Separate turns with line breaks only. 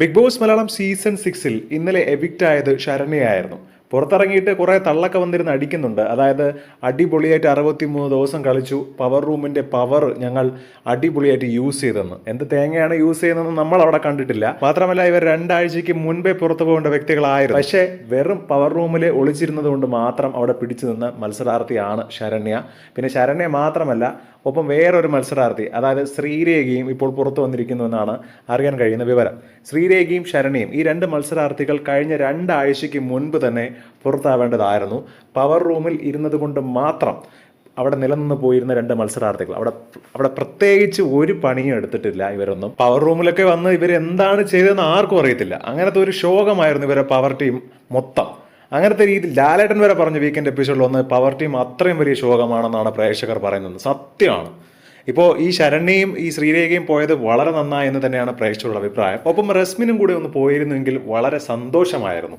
Big boss Malayalam season സിക്സിൽ ഇന്നലെ evict ആയത് ശരണ്യയായിരുന്നു. പുറത്തിറങ്ങിയിട്ട് കുറേ തള്ളൊക്കെ വന്നിരുന്ന് അടിക്കുന്നുണ്ട്. അതായത് അടിപൊളിയായിട്ട് അറുപത്തിമൂന്ന് ദിവസം കളിച്ചു. പവർ റൂമിന്റെ പവർ ഞങ്ങൾ അടിപൊളിയായിട്ട് യൂസ് ചെയ്തെന്ന്. എന്ത് തേങ്ങയാണ് യൂസ് ചെയ്യുന്നതെന്ന് നമ്മൾ അവിടെ കണ്ടിട്ടില്ല. മാത്രമല്ല ഇവർ രണ്ടാഴ്ചയ്ക്ക് മുൻപേ പുറത്തു പോകേണ്ട വ്യക്തികളായിരുന്നു. പക്ഷേ വെറും പവർ റൂമിൽ ഒളിച്ചിരുന്നത് കൊണ്ട് മാത്രം അവിടെ പിടിച്ചു നിന്ന മത്സരാർത്ഥിയാണ് ശരണ്യ. പിന്നെ ശരണ്യ മാത്രമല്ല ഒപ്പം വേറൊരു മത്സരാർത്ഥി അതായത് ശ്രീരേഖയും ഇപ്പോൾ പുറത്തു വന്നിരിക്കുന്നുവെന്നാണ് അറിയാൻ കഴിയുന്ന വിവരം. ശ്രീരേഖയും ശരണിയും ഈ രണ്ട് മത്സരാർത്ഥികൾ കഴിഞ്ഞ രണ്ടാഴ്ചയ്ക്ക് മുൻപ് തന്നെ പുറത്താവേണ്ടതായിരുന്നു. പവർ റൂമിൽ ഇരുന്നത് കൊണ്ട് മാത്രം അവിടെ നിലനിന്ന് പോയിരുന്ന രണ്ട് മത്സരാർത്ഥികൾ. അവിടെ അവിടെ പ്രത്യേകിച്ച് ഒരു പണിയും എടുത്തിട്ടില്ല ഇവരൊന്നും. പവർ റൂമിലൊക്കെ വന്ന് ഇവർ എന്താണ് ചെയ്തതെന്ന് ആർക്കും അറിയത്തില്ല. അങ്ങനത്തെ ഒരു ശോകമായിരുന്നു ഇവരെ പവർ ടീം മൊത്തം. അങ്ങനത്തെ രീതിയിൽ ലാലേട്ടൻ വരെ പറഞ്ഞു വീക്കെൻഡ് എപ്പിസോഡിൽ ഒന്ന് പവർ ടീം അത്രയും വലിയ ശോകമാണെന്നാണ് പ്രേക്ഷകർ പറയുന്നത്. സത്യമാണ്. ഇപ്പോൾ ഈ ശരണ്യയും ഈ ശ്രീരേഖയും പോയത് വളരെ നന്നായി എന്ന് തന്നെയാണ് പ്രേക്ഷകരുടെ അഭിപ്രായം. ഒപ്പം റസ്മിനും കൂടെ ഒന്ന് പോയിരുന്നെങ്കിൽ വളരെ സന്തോഷമായിരുന്നു.